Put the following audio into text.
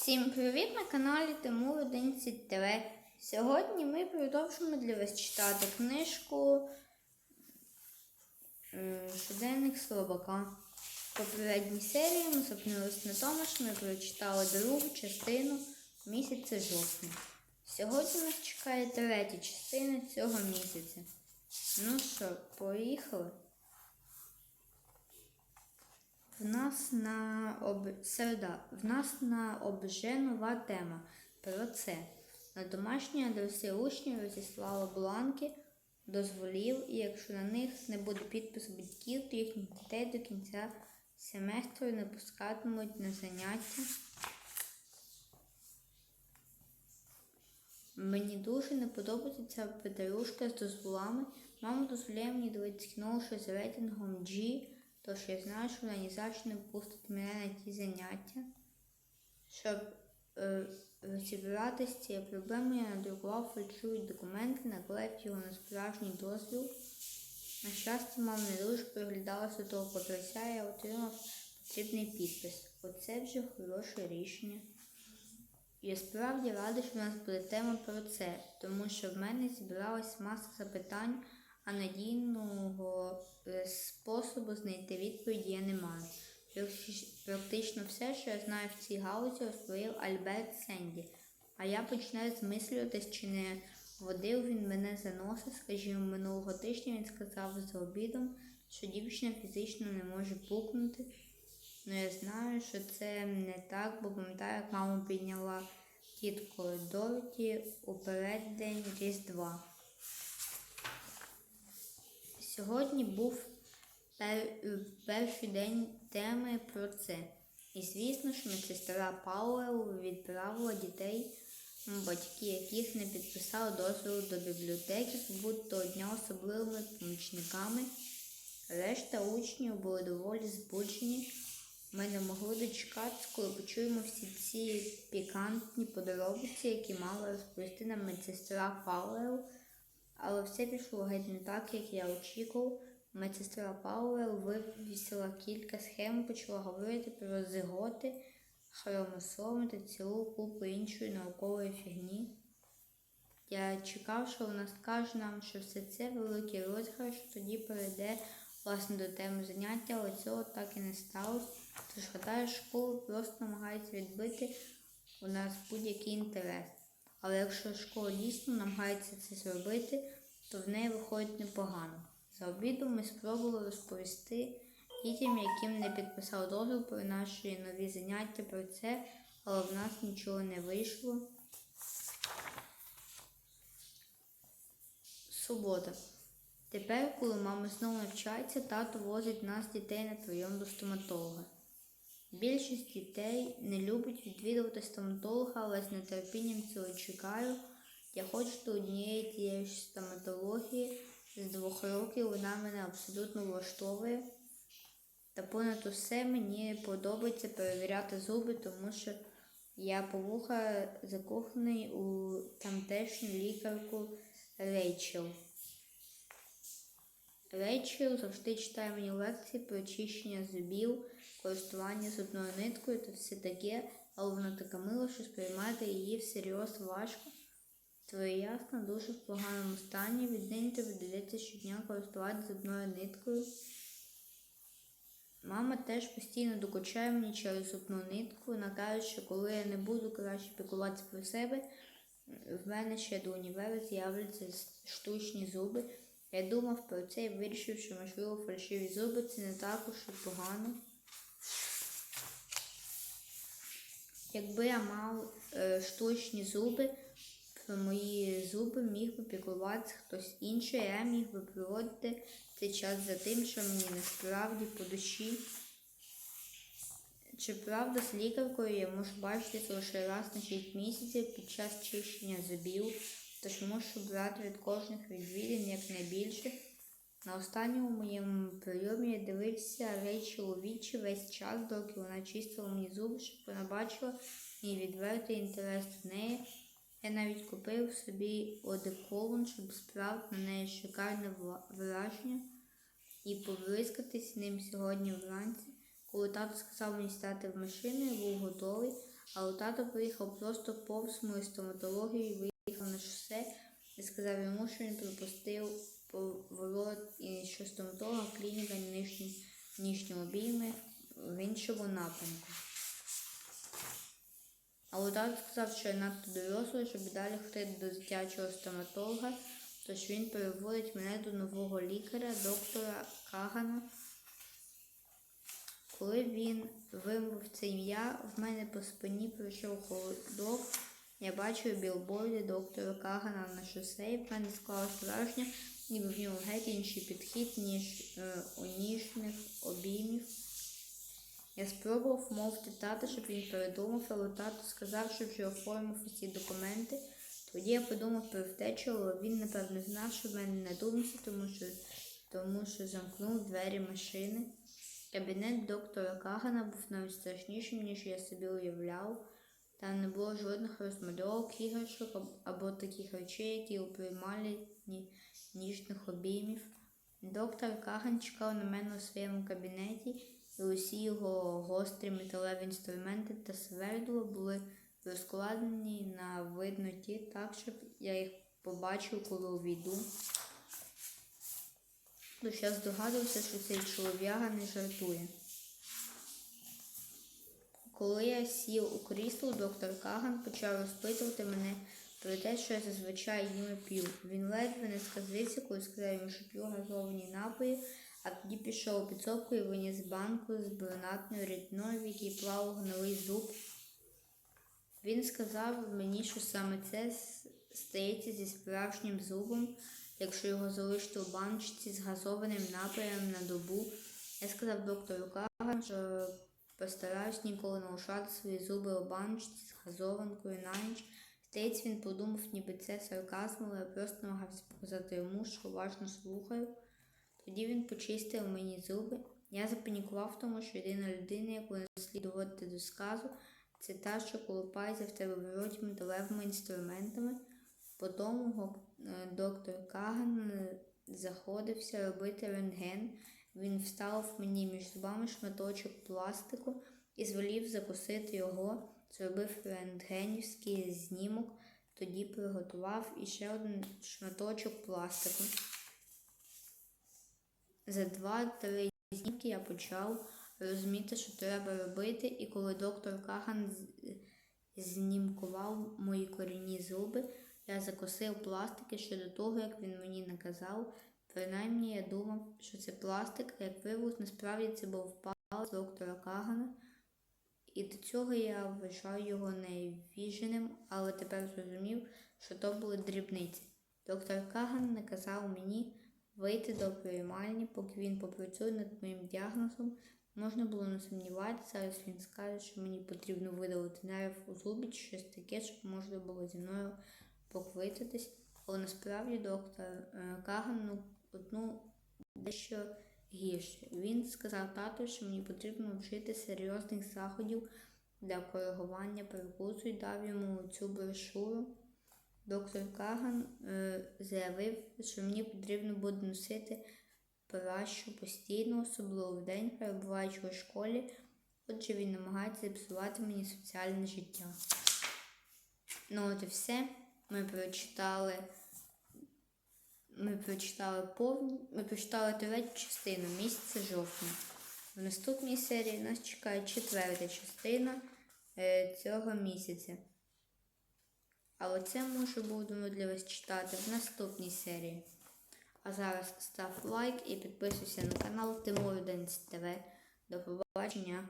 Всім привіт на каналі Тимур 11 ТВ. Сьогодні ми продовжимо для вас читати книжку Щоденник Слабака. В попередній серії ми зупинилися на тому, що ми прочитали другу частину місяця жовтня. Сьогодні нас чекає третя частина цього місяця. Ну що, поїхали? В нас на об... середа. В нас на обже нова тема. Про це. На домашні адреси учнів розіслали бланки дозволів, і якщо на них не буде підпису батьків, то їхніх дітей до кінця семестру не пускатимуть на заняття. Мені дуже не подобається ця петрушка з дозволами. Мама дозволяє мені дивитися кіно ще з рейтингом G, тож я знаю, що вона ні за не пустить мене на ті заняття. Щоб е, розібратися з цією проблемою, я надрукував фальшиві документи, наклеїв його на справжній дозвіл. На щастя, мама не дуже приглядалася до того папірця, я отримав потрібний підпис. Оце вже хороше рішення. Я справді рада, що в нас буде тема про це, тому що в мене зібралась маса запитань, а надійного е, способу знайти відповіді я не маю. Практично все, що я знаю в цій галузі, розповів Альберт Сенді. А я починаю змислюватись, чи не водив він мене за носа. Скажімо, минулого тижня він сказав за обідом, що дівчина фізично не може пукнути. Ну, я знаю, що це не так, бо пам'ятаю, як мама підняла тіткою Дороті у переддень Різдва. Сьогодні був пер- перший день теми про це. І звісно ж, медсестра Пауел відправила дітей, батьки яких не підписали дозволу до бібліотеки, будь-то дня особливими помічниками. Решта учнів були доволі збуджені. Ми не могли дочекатися, коли почуємо всі ці пікантні подробиці, які мала розповісти нам медсестра Пауел. Але все пішло геть не так, як я очікував. Медсестра Пауел вивісила кілька схем, почала говорити про зиготи, хромосоми та цілу купу іншої наукової фігні. Я чекав, що вона скаже нам, що все це великий розіграш, тоді перейде власне до теми заняття, але цього так і не сталося. Тож гадаю, школа просто намагається відбити у нас будь-який інтерес. Але якщо школа дійсно намагається це зробити, то в неї виходить непогано. За обідом ми спробували розповісти дітям, яким не підписав дозвіл про наші нові заняття про це, але в нас нічого не вийшло. Субота. Тепер, коли мама знову навчається, тато возить нас дітей на прийом до стоматолога. Більшість дітей не любить відвідувати стоматолога, але з нетерпінням цього чекаю. Я ходжу до однієї тієї ж стоматології з двох років, вона мене абсолютно влаштовує. Та понад усе мені подобається перевіряти зуби, тому що я по вуха закоханий у тамтешню лікарку Рейчел. Рейчел завжди читає мені лекції про очищення зубів, користування зубною ниткою та все таке, але вона така мила, що сприймати її всерйоз важко. Твоє ясно дуже в поганому стані. Віднині тобі доведеться щодня користуватися зубною ниткою. Мама теж постійно докучає мені через зубну нитку. Вона каже, що коли я не буду краще піклуватися про себе, в мене ще до універу з'являться штучні зуби. Я думав про це і вирішив, що можливо фальшиві зуби це не також і погано. Якби я мав е, штучні зуби, про мої зуби міг би піклуватися хтось інший, я міг би проводити цей час за тим, що мені насправді по душі. Чи правда з лікаркою я можу бачитися лише раз на 6 місяців під час чищення зубів, тож мушу брати від кожних відвідин якнайбільше. На останньому моєму прийомі я дивився речі у вічі весь час, доки вона чистила мені зуби, щоб вона бачила мій відвертий інтерес до неї. Я навіть купив собі одеколон, щоб справити на неї шикарне враження і побризкатись ним сьогодні вранці. Коли тато сказав мені стати в машину, я був готовий, Але тато приїхав просто повз мою стоматологію і виїхав на шосе і сказав йому, що він пропустив поворот що стоматолога клініка нижні, обійми в іншому напрямку. Але тато сказав, що я надто дорослий, щоб далі ходити до дитячого стоматолога, тож він переводить мене до нового лікаря, доктора Кагана. Коли він вимовив це ім'я, в мене по спині пройшов холодок. Я бачив білборди доктора Кагана на шосе, і в мене склалося враження, ніби в ньому геть інший підхід, ніж е, у ніжних обіймів. Я спробував мовити тата, щоб він передумав, але тато сказав, що вже оформив усі документи. Тоді я подумав про втечу, але він, напевно, знав, що в мене не думався, тому що, тому що замкнув двері машини. Кабінет доктора Кагана був навіть страшнішим, ніж я собі уявляв. Там не було жодних розмальовок, іграшок або таких речей, які у приймальні ніжних обіймів. Доктор Каган чекав на мене у своєму кабінеті, і усі його гострі металеві інструменти та свердло були розкладені на видноті так, щоб я їх побачив, коли увійду. Тож я здогадувався, що цей чолов'яга не жартує. Коли я сів у крісло, доктор Каган почав розпитувати мене про те, що я зазвичай їм п'ю. Він ледве не сказився, коли сказав йому, що п'ю газовані напої, а тоді пішов у підсобку і виніс банку з бронатною рідною, в якій плавав гнилий зуб. Він сказав мені, що саме це стається зі справжнім зубом, якщо його залишити у баночці з газованим напоєм на добу. Я сказав доктору Каган, що постараюсь ніколи не лишати свої зуби у баночці з газованкою на ніч. Здається, він подумав, ніби це сарказм, але я просто намагався показати йому, що уважно слухаю. Тоді він почистив мені зуби. Я запанікував, тому що єдина людина, яку не слід доводити до сказу, це та, що колупається в тебе в роті металевими інструментами. Го- е, доктор Каган е, заходився робити рентген. Він вставив мені між зубами шматочок пластику і звелів закусити його, зробив рентгенівський знімок, тоді приготував іще один шматочок пластику. За два-три знімки я почав розуміти, що треба робити, і коли доктор Каган знімкував мої корінні зуби, я закосив пластики ще до того, як він мені наказав. Принаймні я думав, що це пластик, а як виявилось, насправді це був палець доктора Кагана. І до цього я вважаю його невіженим, але тепер зрозумів, що то були дрібниці. Доктор Каган наказав мені вийти до приймальні, поки він попрацює над моїм діагнозом. Можна було не сумніватися, зараз він скаже, що мені потрібно видалити нерв у зубі чи щось таке, щоб можна було зі мною поквитатись. Але насправді доктор е, Каган ну, одну дещо гірше. Він сказав тату, що мені потрібно вжити серйозних заходів для коригування перекусу і дав йому цю брошуру. Доктор Каган е, заявив, що мені потрібно буде носити пращу постійно, особливо в день, перебуваючи у школі. Отже, він намагається зіпсувати мені соціальне життя. Ну от і все. Ми прочитали. Ми прочитали повні. Ми прочитали третю частину місяця жовтня. В наступній серії нас чекає четверта частина е, цього місяця. Але це може будемо для вас читати в наступній серії. А зараз став лайк і підписуйся на канал Тимур 11 ТВ. До побачення!